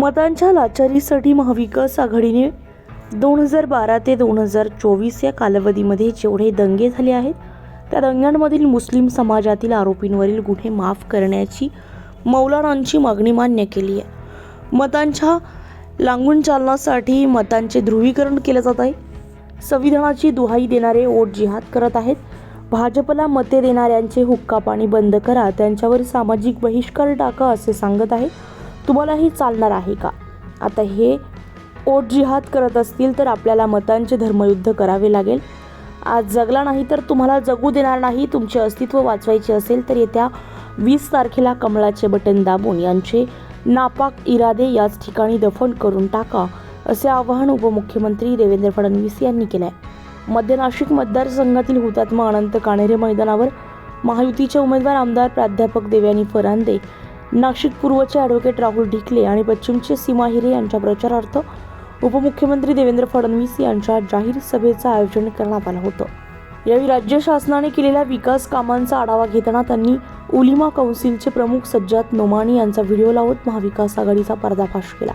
मतांच्या लाचारीसाठी महाविकास आघाडीने दोन हजार बारा ते दोन हजार चोवीस या कालावधीमध्ये जेवढे दंगे झाले आहेत त्या दंग्यांमधील मुस्लिम समाजातील आरोपींवरील गुन्हे माफ करण्याची मौलानांची मागणी मान्य केली आहे. मतांच्या लांगून चालण्यासाठी मतांचे ध्रुवीकरण केले जात आहे. संविधानाची दुहाई देणारे ओट जिहाद करत आहेत. भाजपला मते देणाऱ्यांचे हुक्का पाणी बंद करा त्यांच्यावर सामाजिक बहिष्कार टाका असे सांगत आहे. तुम्हाला हे चालणार आहे का? आता हे ओट जिहाद करत असतील तर आपल्याला मतांचे धर्मयुद्ध करावे लागेल. आज जगला नाही तर तुम्हाला जगू देणार नाही. तुमचे अस्तित्व वाचवायचे असेल तर येत्या वीस तारखेला कमळाचे बटन दाबून यांचे नापाक इरादे याच ठिकाणी दफन करून टाका असे आवाहन उपमुख्यमंत्री देवेंद्र फडणवीस यांनी केले आहे मध्य नाशिक मतदारसंघातील हुतात्मा अनंत काणेरे मैदानावर महायुतीचे उमेदवार आमदार प्राध्यापक देवयानी फरांदे नाशिक पूर्वचे ॲडव्होकेट राहुल ढिकले आणि पश्चिमचे सीमा हिरे यांच्या प्रचारार्थ उपमुख्यमंत्री देवेंद्र फडणवीस यांच्या जाहीर सभेचं आयोजन करण्यात आलं होतं. यावेळी राज्य शासनाने केलेल्या विकास कामांचा आढावा घेताना त्यांनी उलिमा कौन्सिलचे प्रमुख सज्जाद नोमानी यांचा व्हिडिओ लावत महाविकास आघाडीचा पर्दाफाश केला.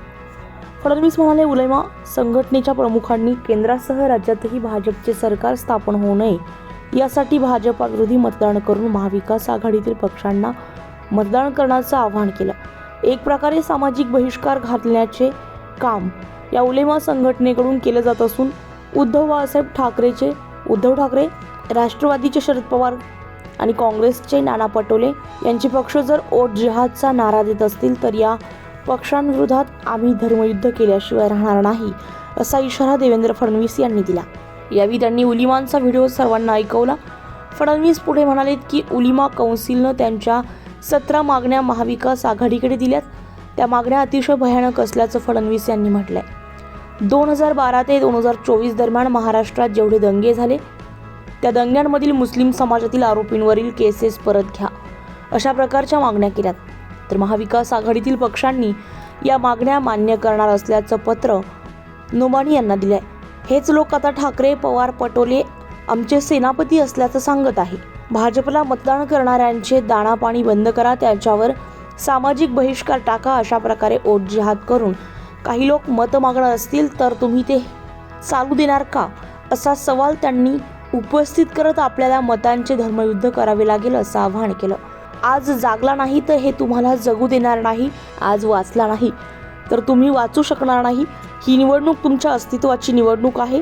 फडणवीस म्हणाले उलेमा संघटनेच्या प्रमुखांनी केंद्रासह राज्यातही भाजपचे सरकार स्थापन होऊ नये. यासाठी भाजपा विरोधी मतदान करून महाविकास आघाडीतील पक्षांना मतदान करण्याचं आवाहन केलं. एक प्रकारे सामाजिक बहिष्कार घालण्याचे काम या उलेमा संघटनेकडून केलं जात असून उद्धव बाळासाहेब ठाकरेचे उद्धव ठाकरे राष्ट्रवादीचे शरद पवार आणि काँग्रेसचे नाना पटोले यांचे पक्ष जर ओट जिहादचा नारा देत असतील तर या पक्षांविरोधात आम्ही धर्मयुद्ध केल्याशिवाय राहणार नाही असा इशारा देवेंद्र फडणवीस यांनी दिला. यावेळी त्यांनी उलिमांचा व्हिडिओ सर्वांना ऐकवला. फडणवीस पुढे म्हणालेत की उलिमा कौन्सिलनं त्यांच्या सतरा मागण्या महाविकास आघाडीकडे दिल्यात. त्या मागण्या अतिशय भयानक असल्याचं फडणवीस यांनी म्हटलंय. दोन हजार बारा ते दोन हजार चोवीस दरम्यान महाराष्ट्रात जेवढे दंगे झाले त्या दंग्यांमधील मुस्लिम समाजातील आरोपींवरील केसेस परत घ्या अशा प्रकारच्या मागण्या केल्यात. तर महाविकास आघाडीतील पक्षांनी या मागण्या मान्य करणार असल्याचं पत्र नोमानी यांना दिलंय. हेच लोक आता ठाकरे पवार पटोले आमचे सेनापती असल्याचं सांगत आहे. भाजपला मतदान करणाऱ्यांचे दाणापाणी बंद करा त्यांच्यावर सामाजिक बहिष्कार टाका अशा प्रकारे ओट जिहाद करून काही लोक मत मागणं असतील तर तुम्ही ते चालू देणार का? असा सवाल त्यांनी उपस्थित करत आपल्याला मतांचे धर्मयुद्ध करावे लागेल असं आवाहन केलं. आज जागला नाही तर हे तुम्हाला जगू देणार नाही आज वाचला नाही तर तुम्ही वाचू शकणार नाही. ही निवडणूक तुमच्या अस्तित्वाची निवडणूक आहे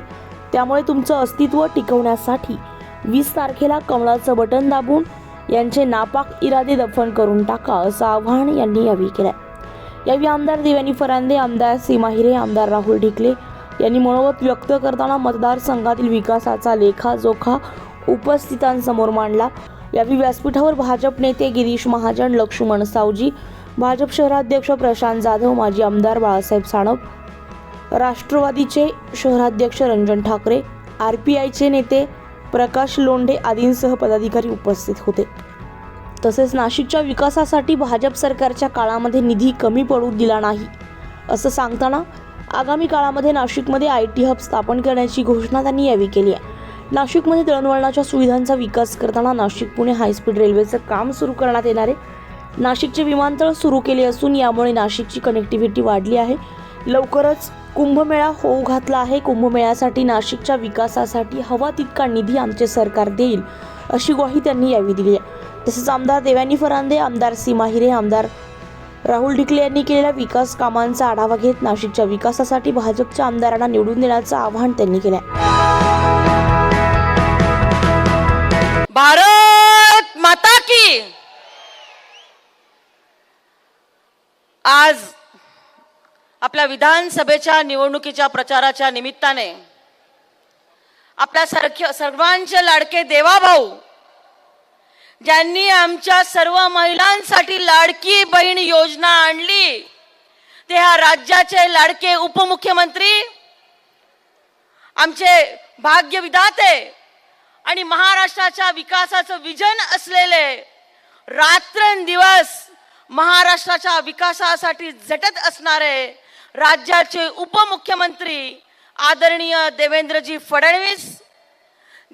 त्यामुळे तुमचं अस्तित्व टिकवण्यासाठी वीस तारखेला कमळाचं बटन दाबून यांचे नापाक इरादे दफन करून टाका असं आवाहन यांनी यावेळी केलं यावेळी आमदार देवानी फरांदे आमदार सीमा हिरे आमदार राहुल ढिकले यांनी मनोगत व्यक्त करताना मतदारसंघातील विकासाचा लेखाजोखा उपस्थितांसमोर मांडला. यावेळी व्यासपीठावर भाजप नेते गिरीश महाजन लक्ष्मण सावजी भाजप शहराध्यक्ष प्रशांत जाधव माजी आमदार बाळासाहेब साणप राष्ट्रवादीचे शहराध्यक्ष रंजन ठाकरे आर पी आयचे नेते प्रकाश लोंढे आदींसह पदाधिकारी उपस्थित होते. तसेच नाशिकच्या विकासासाठी भाजप सरकारच्या काळामध्ये निधी कमी पडू दिला नाही असं सांगताना आगामी काळामध्ये नाशिकमध्ये आय टी हब स्थापन करण्याची घोषणा त्यांनी यावेळी केली आहे. नाशिकमध्ये दळणवळणाच्या सुविधांचा विकास करताना नाशिक पुणे हायस्पीड रेल्वेचं काम सुरू करण्यात येणार आहे नाशिकचे विमानतळ सुरू केले असून यामुळे नाशिकची कनेक्टिव्हिटी वाढली आहे. लवकरच कुंभमेळा होऊ घातला आहे. कुंभमेळ्यासाठी नाशिकच्या विकासासाठी हवा तितका निधी आमचे सरकार देईल अशी ग्वाही त्यांनी यावेळी दिली आहे. तसेच आमदार देवानी फरांदे आमदार सीमा हिरे आमदार राहुल ढिकले यांनी केलेल्या विकास कामांचा आढावा घेत नाशिकच्या विकासासाठी भाजपच्या आमदारांना निवडून देण्याचं आवाहन त्यांनी केलं भारत माता की! आज आपल्या विधानसभेच्या निवडणुकीच्या प्रचाराच्या निमित्ताने आपल्या सारख्या सर्वांचे लाडके देवाभाऊ ज्यांनी आमच्या सर्व महिलांसाठी लाडकी बहीण योजना आणली ते ह्या राज्याचे लाडके उपमुख्यमंत्री आमचे भाग्य विधाते आणि महाराष्ट्राच्या विकासाचं विजन असलेले रात्रंदिवस महाराष्ट्राच्या विकासासाठी झटत असणारे राज्याचे उपमुख्यमंत्री आदरणीय देवेंद्रजी फडणवीस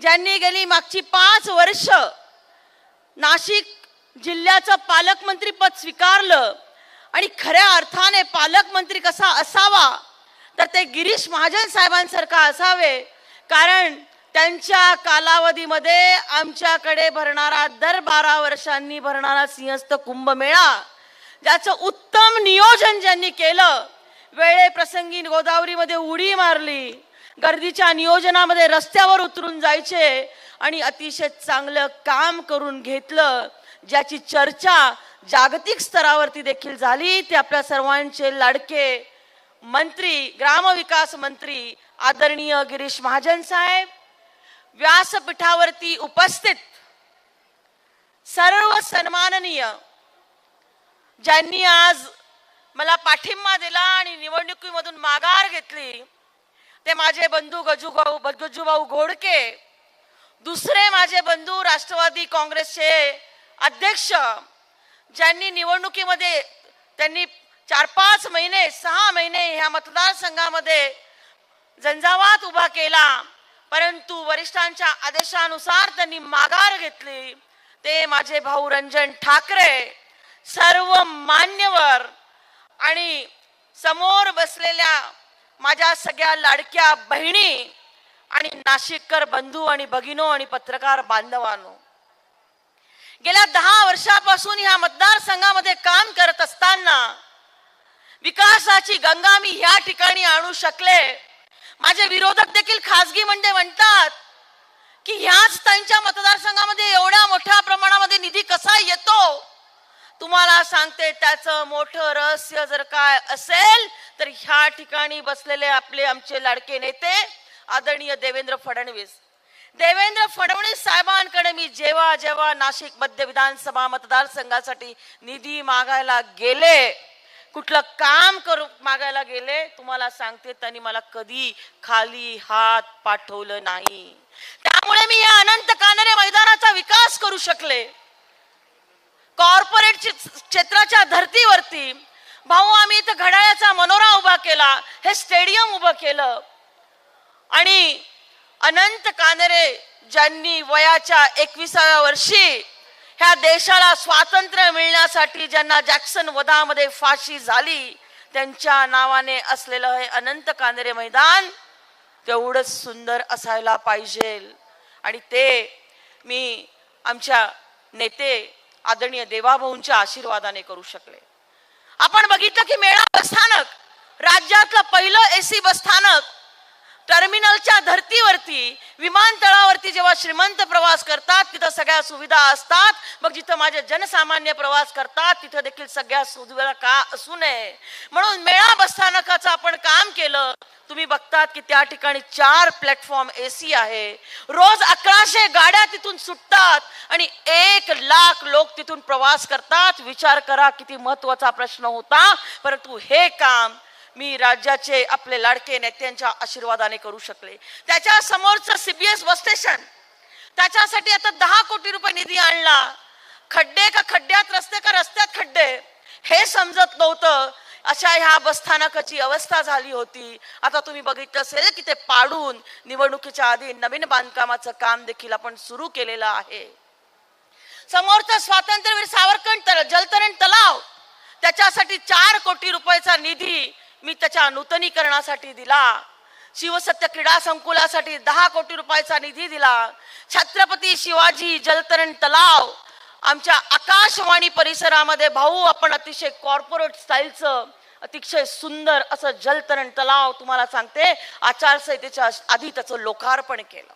ज्यांनी गेली मागची पाच वर्ष नाशिक जिल्ह्याचं पालकमंत्रीपद स्वीकारलं आणि खऱ्या अर्थाने पालकमंत्री कसा असावा तर ते गिरीश महाजन साहेबांसारखा असावे कारण त्यांच्या कालावधीमध्ये आमच्याकडे भरणारा दर बारा वर्षांनी भरणारा सिंहस्थ कुंभमेळा ज्याचं उत्तम नियोजन ज्यांनी केलं वेळेप्रसंगी गोदावरीमध्ये उडी मारली. गर्दीच्या नियोजनामध्ये रस्त्यावर उतरून जायचे आणि अतिशय चांगलं काम करून घेतलं. ज्याची चर्चा जागतिक स्तरावरती देखील झाली. ते आपल्या सर्वांचे लाडके मंत्री ग्रामविकास मंत्री आदरणीय गिरीश महाजन साहेब व्यासपीठावरती उपस्थित सर्व सन्माननीय ज्यांनी आज मला पाठिंबा दिला आणि निवडणुकीमधून माघार घेतली. ते माझे बंधू गजूभाऊ गजूभाऊ घोडके दुसरे माझे बंधू राष्ट्रवादी काँग्रेसचे अध्यक्ष ज्यांनी निवडणुकीमध्ये त्यांनी चार पाच महिने सहा महिने ह्या मतदारसंघामध्ये झंझावात उभा केला. परंतु वरिष्ठांच्या आदेशानुसार त्यांनी माघार घेतली. ते माझे भाऊ रंजन ठाकरे सर्व मान्यवर आणि समोर बसलेल्या माझ्या सगळ्या लाडक्या बहिणी आणि नाशिककर बंधू आणि भगिनो आणि पत्रकार बांधवांनो गेल्या दहा वर्षापासून ह्या मतदारसंघामध्ये काम करत असताना विकासाची गंगा मी ह्या ठिकाणी आणू शकले. माझे विरोधक देखील खासगी म्हणजे म्हणतात की ह्याच त्यांच्या मतदारसंघामध्ये एवढ्या मोठ्या प्रमाणामध्ये निधी कसा येतो? तुम्हाला सांगते त्याचं मोठं रहस्य जर काय असेल तर ह्या ठिकाणी बसलेले आपले आमचे लाडके नेते आदरणीय देवेंद्र फडणवीस. देवेंद्र फडणवीस साहेबांकडे मी जेव्हा जेव्हा नाशिक मध्य विधानसभा मतदारसंघासाठी निधी मागायला गेले कुठलं काम करू मागायला गेले तुम्हाला सांगते त्यांनी मला कधी खाली हात पाठवलं नाही. त्यामुळे मी या अनंत कानरे मैदानाचा विकास करू शकले. कॉर्पोरेट क्षेत्राच्या धर्तीवरती भाऊ आम्ही इथं घड्याळाचा मनोरा उभा केला हे स्टेडियम उभं केलं. आणि अनंत कानरे ज्यांनी वयाच्या एकविसाव्या वर्षी ह्या देशाला स्वातंत्र्य मिळण्यासाठी ज्यांना जॅक्सन वधामध्ये फाशी झाली त्यांच्या नावाने असलेलं हे अनंत कानरे मैदान तेवढंच सुंदर असायला पाहिजे. आणि ते मी आमच्या नेते आदरणीय देवाभाऊंच्या आशीर्वादाने करू शकले. आपण बघितलं की मेळा बसस्थानक राज्यातलं पहिलं एसी बसस्थानक टर्मिनलच्या धर्तीवरती विमानतळावरती जेव्हा श्रीमंत प्रवास करतात तिथं सगळ्या सुविधा असतात. मग जिथं माझे जनसामान्य प्रवास करतात तिथं देखील सगळ्या सुविधा का असू नये? म्हणून मेळा बसस्थानकाचं आपण काम केलं. तुम्ही बघतात की त्या ठिकाणी चार प्लॅटफॉर्म एसी आहे. रोज अकराशे गाड्या तिथून सुटतात आणि एक लाख लोक तिथून प्रवास करतात. विचार करा किती महत्त्वाचा प्रश्न होता. परंतु हे काम मी राज्याचे आपले लाडके नेत्यांच्या आशीर्वादाने करू शकले. त्याच्या समोरचं सीबीएस बस स्टेशन त्याच्यासाठी आता दहा कोटी रुपये निधी आणला. खड्डे का खड्ड्यात रस्ते का रस्त्यात खड्डे हे समजत नव्हतं. अशा ह्या बसस्थानकाची अवस्था झाली होती. आता तुम्ही बघितलं असेल की ते पाडून निवडणुकीच्या आधी नवीन बांधकामाचं काम देखील आपण सुरू केलेलं आहे. समोरचं स्वातंत्र्यवीर सावरकर तर जलतरण तलाव त्याच्यासाठी चार कोटी रुपयाचा निधी मी त्याच्या नूतनीकरणासाठी दिला. शिवसत्य क्रीडा संकुलासाठी दहा कोटी रुपयाचा निधी दिला. छत्रपती शिवाजी जलतरण तलाव आमच्या आकाशवाणी परिसरामध्ये भाऊ आपण अतिशय कॉर्पोरेट स्टाईलचं अतिशय सुंदर असं जलतरण तलाव तुम्हाला सांगते. आचारसंहितेच्या आधी त्याचं लोकार्पण केलं.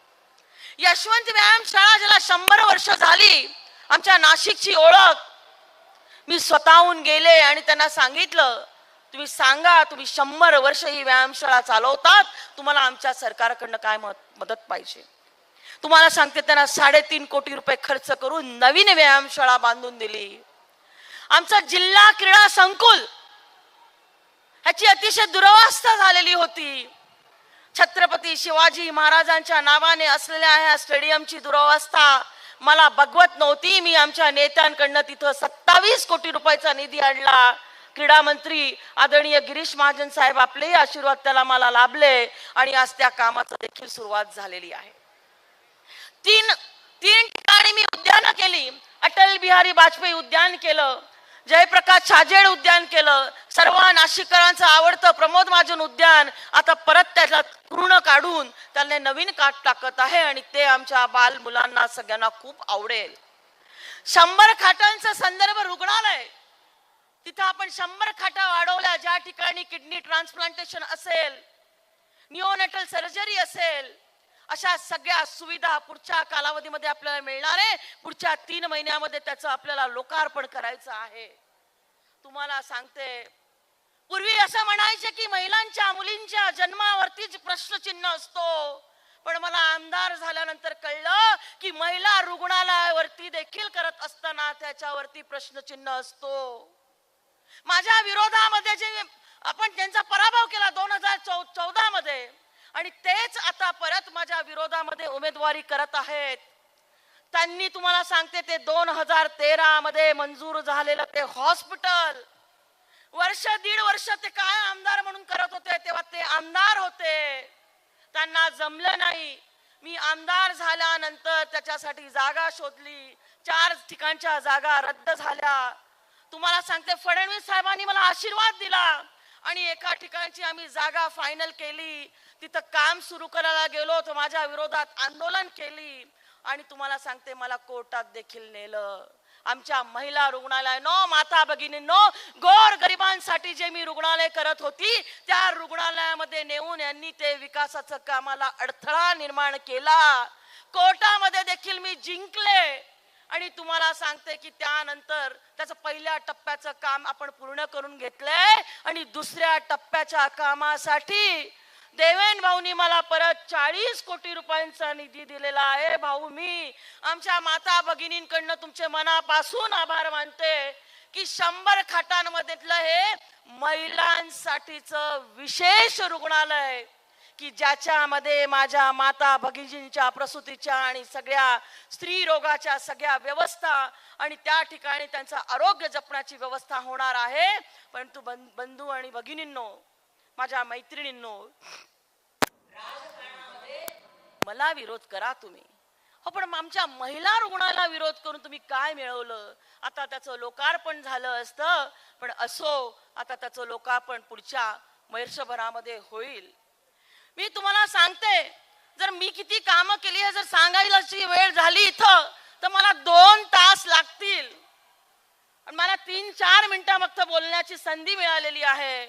यशवंत व्यायामशाळा ज्याला शंभर वर्ष झाली आमच्या नाशिकची ओळख मी स्वतःहून गेले आणि त्यांना सांगितलं तुम्ही सांगा तुम्ही शंभर वर्ष ही व्यायामशाळा चालवतात तुम्हाला आमच्या सरकारकडनं काय मत- मदत पाहिजे? तुम्हाला सांगते त्यांना साडेतीन कोटी रुपये खर्च करून नवीन व्यायामशाळा बांधून दिली. आमचा जिल्हा क्रीडा संकुल ह्याची अतिशय दुरवस्था झालेली होती. छत्रपती शिवाजी महाराजांच्या नावाने असलेल्या ह्या स्टेडियमची दुरवस्था मला बघवत नव्हती. मी आमच्या नेत्यांकडनं तिथं सत्तावीस कोटी रुपयाचा निधी आणला. क्रीडा मंत्री आदरणीय गिरीश महाजन साहेब आपलेही आशीर्वाद त्याला मला लाभले आणि आज त्या कामाचा देखील सुरुवात झालेली आहे. तीन तीन ठिकाणी मी उद्यानं केली. अटल बिहारी वाजपेयी उद्यान केलं. जयप्रकाश छाजेड उद्यान केलं. सर्व नाशिककरांचं आवडतं प्रमोद महाजन उद्यान. आता परत त्याला पूर्ण काढून त्याने नवीन काठ टाकत आहे आणि ते आमच्या बाल मुलांना सगळ्यांना खूप आवडेल. शंभर खाटांचा संदर्भ रुग्णालय. तिथं आपण शंभर खाटा वाढवल्या ज्या ठिकाणी किडनी ट्रान्सप्लांटेशन असेल निओनेटल सर्जरी असेल अशा सगळ्या सुविधा पुढच्या कालावधीमध्ये आपल्याला मिळणार आहे. पुढच्या तीन महिन्यामध्ये त्याचं आपल्याला लोकार्पण करायचं आहे. तुम्हाला सांगते पूर्वी असं म्हणायचे की महिलांच्या मुलींच्या जन्मावरतीच प्रश्नचिन्ह असतो. पण मला आमदार झाल्यानंतर कळलं की महिला रुग्णालयावरती देखील करत असताना त्याच्यावरती प्रश्नचिन्ह असतो. माझ्या विरोधामध्ये जे आपण त्यांचा पराभव केला दोन हजार चौदा मध्ये आणि तेच आता परत माझ्या विरोधामध्ये उमेदवारी करत आहेत. त्यांनी तुम्हाला सांगते ते दोन हजार तेरा मध्ये मंजूर झालेलं ते हॉस्पिटल. वर्ष दीड वर्ष ते काय आमदार म्हणून करत होते तेव्हा ते आमदार होते. त्यांना जमलं नाही. मी आमदार झाल्यानंतर त्याच्यासाठी जागा शोधली. चार ठिकाणच्या जागा रद्द झाल्या. तुम्हाला सांगते फडणवीस साहेबांनी मला आशीर्वाद दिला. आणि एका ठिकाणची आम्ही जागा फायनल केली. तिथं काम सुरू करायला गेलो तर माझ्या विरोधात आंदोलन केली. आणि तुम्हाला सांगते मला कोर्टात देखील नेलं. आमच्या महिला रुग्णालय नो माता भगिनींनो गोर गरिबांसाठी जे मी रुग्णालय करत होती त्या रुग्णालयामध्ये नेऊन यांनी ते विकासाचं कामाला अडथळा निर्माण केला. कोर्टामध्ये देखील मी जिंकले. आणि तुम्हाला सांगते की त्यानंतर त्याचं पहिल्या टप्प्याचं काम आपण पूर्ण करून घेतलंय आणि दुसऱ्या टप्प्याच्या कामासाठी देवेन भाऊनी मला परत चाळीस कोटी रुपयांचा निधी दिलेला आहे. भाऊ मी आमच्या माता भगिनींकडनं तुमचे मनापासून आभार मानते की शंभर खाटांमध्ये हे महिलांसाठीच विशेष रुग्णालय की ज्याच्यामध्ये माझ्या माता भगिनींच्या प्रसूतीच्या आणि सगळ्या स्त्री रोगाच्या सगळ्या व्यवस्था आणि त्या ठिकाणी त्यांचं आरोग्य जपण्याची व्यवस्था होणार आहे. परंतु बन बंधू आणि भगिनींनो माझ्या मैत्रिणींनो मला विरोध करा तुम्ही. हो पण आमच्या महिला रुग्णाला विरोध करून तुम्ही काय मिळवलं? आता त्याचं लोकार्पण झालं असतं पण असो आता त्याचं लोकार्पण पुढच्या वर्षभरामध्ये होईल. मी तुम्हाला सांगते जर मी किती कामं केली आहे जर सांगायलाची वेळ झाली इथं तर मला दोन तास लागतील. मला तीन चार मिनिटं फक्त बोलण्याची संधी मिळालेली आहे.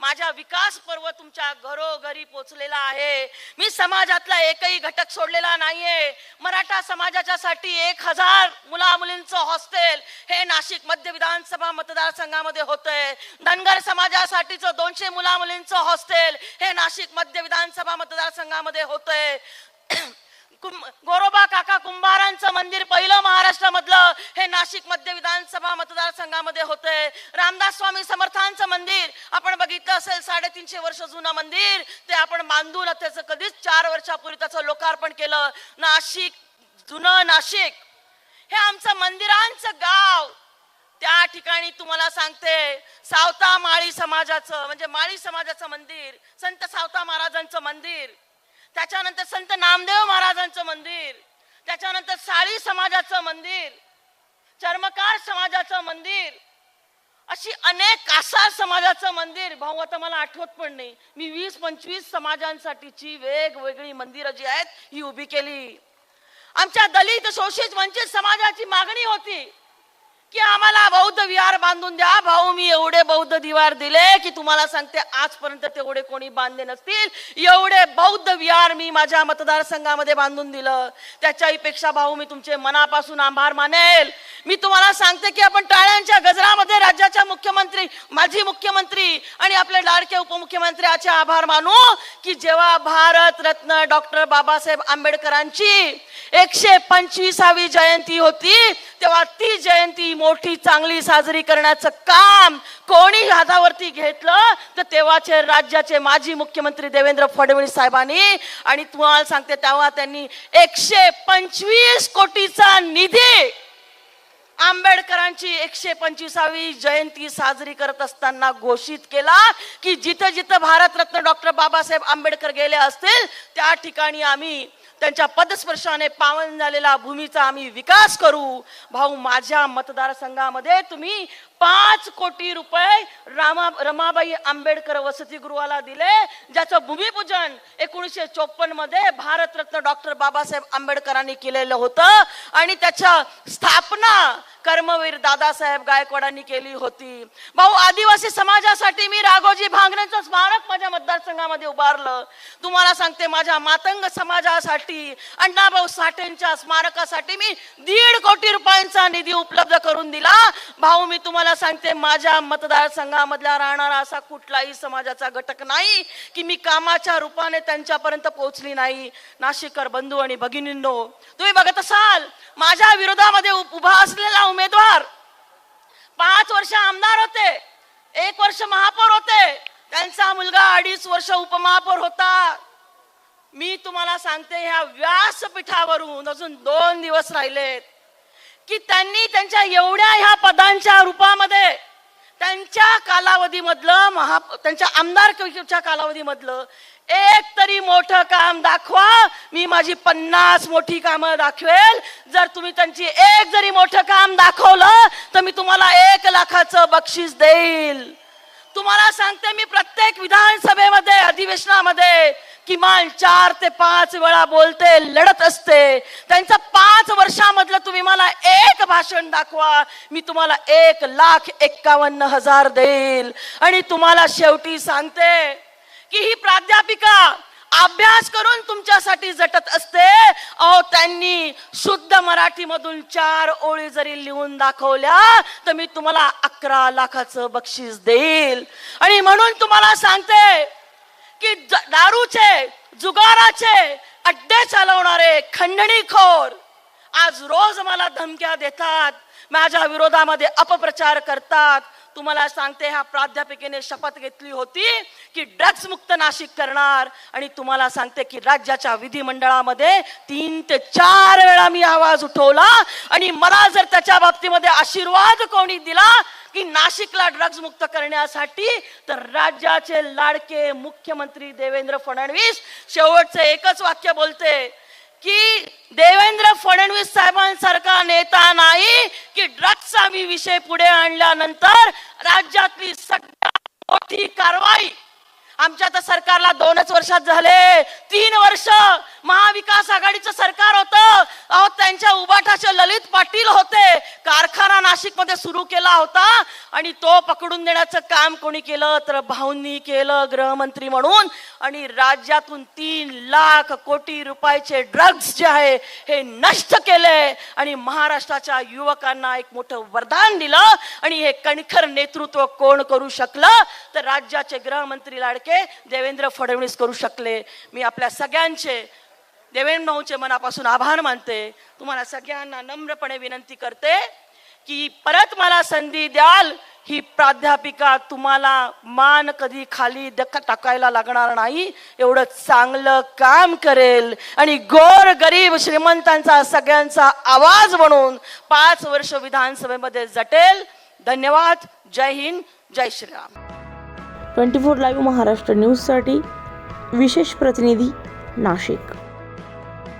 माझ्या विकास पर्व तुमच्या घरोघरी पोचलेला आहे. मी समाजातला एकही घटक सोडलेला नाहीये. मराठा समाजाच्या साठी एक हजार मुला मुलींचं हॉस्टेल हे नाशिक मध्य विधानसभा मतदारसंघामध्ये होतंय. धनगर समाजासाठीचं दोनशे मुला मुलींचं हॉस्टेल हे नाशिक मध्य विधानसभा मतदारसंघामध्ये होतंय. गोरोबा काका कुंभारांचं मंदिर पहिलं महाराष्ट्रामधलं हे नाशिक मध्य विधानसभा मतदारसंघामध्ये होतंय. रामदास स्वामी समर्थांचं मंदिर आपण बघितलं असेल साडेतीनशे वर्ष जुनं मंदिर ते आपण बांधून त्याचं कधीच चार वर्षापूर्वी त्याचं लोकार्पण केलं. नाशिक जुनं नाशिक हे आमचं मंदिरांचं गाव. त्या ठिकाणी तुम्हाला सांगते सावता माळी समाजाचं म्हणजे माळी समाजाचं मंदिर संत सावता महाराजांचं मंदिर त्याच्यानंतर संत नामदेव महाराजांचं मंदिर त्याच्यानंतर साळी समाजाचं मंदिर चर्मकार समाजाचं मंदिर अशी अनेक कासार समाजाचं मंदिर. भाऊ आता मला आठवत पण नाही. मी वीस पंचवीस समाजांसाठीची वेगवेगळी मंदिरं जी आहेत ही उभी केली. आमच्या दलित शोषित वंचित समाजाची मागणी होती. की आम्हाला बौद्ध विहार बांधून द्या. भाऊ मी एवढे बौद्ध दिवार दिले की तुम्हाला सांगते आजपर्यंत तेवढे कोणी बांधले नसतील. एवढे बौद्ध विहार मी माझ्या मतदारसंघामध्ये बांधून दिलं. त्याच्याही पेक्षा भाऊ मी तुमचे मनापासून आभार मानेल. मी तुम्हाला सांगते की आपण टाळ्यांच्या गजरामध्ये राज्याच्या मुख्यमंत्री माजी मुख्यमंत्री आणि आपले लाडके उपमुख्यमंत्र्याचे आभार मानू की जेव्हा भारत रत्न डॉक्टर बाबासाहेब आंबेडकरांची एकशे पंचवीसावी जयंती होती तेव्हा ती जयंती मोठी चांगली साजरी करण्याचं काम कोणी हातावरती घेतलं तर तेव्हाचे राज्याचे माजी मुख्यमंत्री देवेंद्र फडणवीस साहेबांनी आणि तुम्हाला सांगते तेव्हा त्यांनी एकशे पंचवीस कोटीचा निधी आंबेडकरांची एकशे पंचवीसावी जयंती साजरी करत असताना घोषित केला की जिथं जिथं भारतरत्न डॉक्टर बाबासाहेब आंबेडकर गेले असतील त्या ठिकाणी आम्ही त्यांच्या पदस्पर्शाने पावन झालेला भूमीचा आम्ही विकास करू. भाऊ माझ्या मतदारसंघामध्ये तुम्ही पाच कोटी रुपये रामा रमाबाई आंबेडकर वसतिगृहाला दिले ज्याचं भूमिपूजन एकोणीसशे चोपन्नमध्ये भारतरत्न डॉक्टर बाबासाहेब आंबेडकरांनी केलेलं होतं. आणि त्याच्या स्थापना कर्मवीर दादासाहेब गायकवाडांनी केली होती. भाऊ आदिवासी समाजासाठी मी राघोजी भांगरेंचं स्मारक माझ्या मतदारसंघामध्ये उभारलं. तुम्हाला सांगते माझ्या मातंग समाजासाठी अण्णाभाऊ साठेंच्या स्मारकासाठी मी दीड कोटी रुपयांचा निधी उपलब्ध करून दिला. भाऊ मी तुम्हाला सांगते माझ्या मतदारसंघामधला राहणारा असा कुठलाही समाजाचा घटक नाही की मी कामाच्या रूपाने त्यांच्यापर्यंत पोहोचली नाही. नाशिककर बंधू आणि भगिनींनो तुम्ही बघत असाल माझ्या विरोधामध्ये उभा असलेला उमेदवार पाच वर्ष आमदार होते एक वर्ष महापौर होते त्यांचा मुलगा अडीच वर्ष उपमहापौर होता. मी तुम्हाला सांगते ह्या व्यासपीठावरून अजून दोन दिवस राहिलेत. की त्यांनी त्यांच्या एवढ्या ह्या पदांच्या रूपामध्ये त्यांच्या कालावधीमधलं महा त्यांच्या आमदारकीच्या कालावधीमधलं एक तरी मोठं काम दाखवा. मी माझी पन्नास मोठी कामं दाखवेल. जर तुम्ही त्यांची एक जरी मोठं काम दाखवलं तर मी तुम्हाला एक लाखाचं बक्षीस देईल. तुम्हाला सांगते मी प्रत्येक विधानसभेमध्ये अधिवेशनामध्ये किमान चार ते पाच वेळा बोलते लढत असते. त्यांचं पाच वर्षामधलं तुम्ही मला एक भाषण दाखवा. मी तुम्हाला एक लाख एक्कावन्न हजार देईल. आणि तुम्हाला शेवटी सांगते की ही प्राध्यापिका अभ्यास करून तुमच्यासाठी जटत असते. अहो त्यांनी शुद्ध मराठीमधून चार ओळी जरी लिहून दाखवल्या तर मी तुम्हाला अकरा लाखाचं बक्षीस देईल. आणि म्हणून तुम्हाला सांगते की दारूचे जुगाराचे अड्डे चालवणारे खंडणीखोर आज रोज मला धमक्या देतात माझ्या विरोधामध्ये अपप्रचार करतात. तुम्हाला सांगते ह्या प्राध्यापिकेने शपथ घेतली होती की ड्रग्ज मुक्त नाशिक करणार. आणि तुम्हाला सांगते की राज्याच्या विधिमंडळामध्ये तीन ते चार वेळा मी आवाज उठवला. आणि मला जर त्याच्या बाबतीमध्ये आशीर्वाद कोणी दिला की नाशिकला ड्रग्ज मुक्त करण्यासाठी तर राज्याचे लाडके मुख्यमंत्री देवेंद्र फडणवीस शेवटचं एकच वाक्य बोलते की देवेंद्र फडणवीस साहेबांसारखा नेता नाही की ड्रग्जचा मी विषय पुढे आणल्यानंतर राज्यातली सगळ्यात मोठी कारवाई. आमच्या तर सरकारला दोनच वर्षात झाले. तीन वर्ष महाविकास आघाडीचं सरकार होतं. अहो त्यांच्या उबाठाचे ललित पाटील होते. कारखाना नाशिकमध्ये सुरू केला होता. आणि तो पकडून देण्याचं काम कोणी केलं? तर भाऊंनी केलं गृहमंत्री म्हणून. आणि राज्यातून तीन लाख कोटी रुपयाचे ड्रग्ज जे आहे हे नष्ट केले. आणि महाराष्ट्राच्या युवकांना एक मोठं वरदान दिलं. आणि हे कणखर नेतृत्व कोण करू शकलं? तर राज्याचे गृहमंत्री लाडके देवेंद्र फडणवीस करू शकले. मी आपल्या सगळ्यांचे देवेंद्र भाऊंचे मनापासून आभार मानते. तुम्हाला सगळ्यांना नम्रपणे विनंती करते की परत मला संधी द्याल ही प्राध्यापिका तुम्हाला मान कधी खाली दख टाकायला लागणार नाही एवढं चांगलं काम करेल. आणि गोर गरीब श्रीमंतांचा सगळ्यांचा आवाज म्हणून पाच वर्ष विधानसभेमध्ये जटेल. धन्यवाद. जय हिंद. जय Shriram. Twenty four live Maharashtra न्यूजसाठी विशेष प्रतिनिधी नाशिक.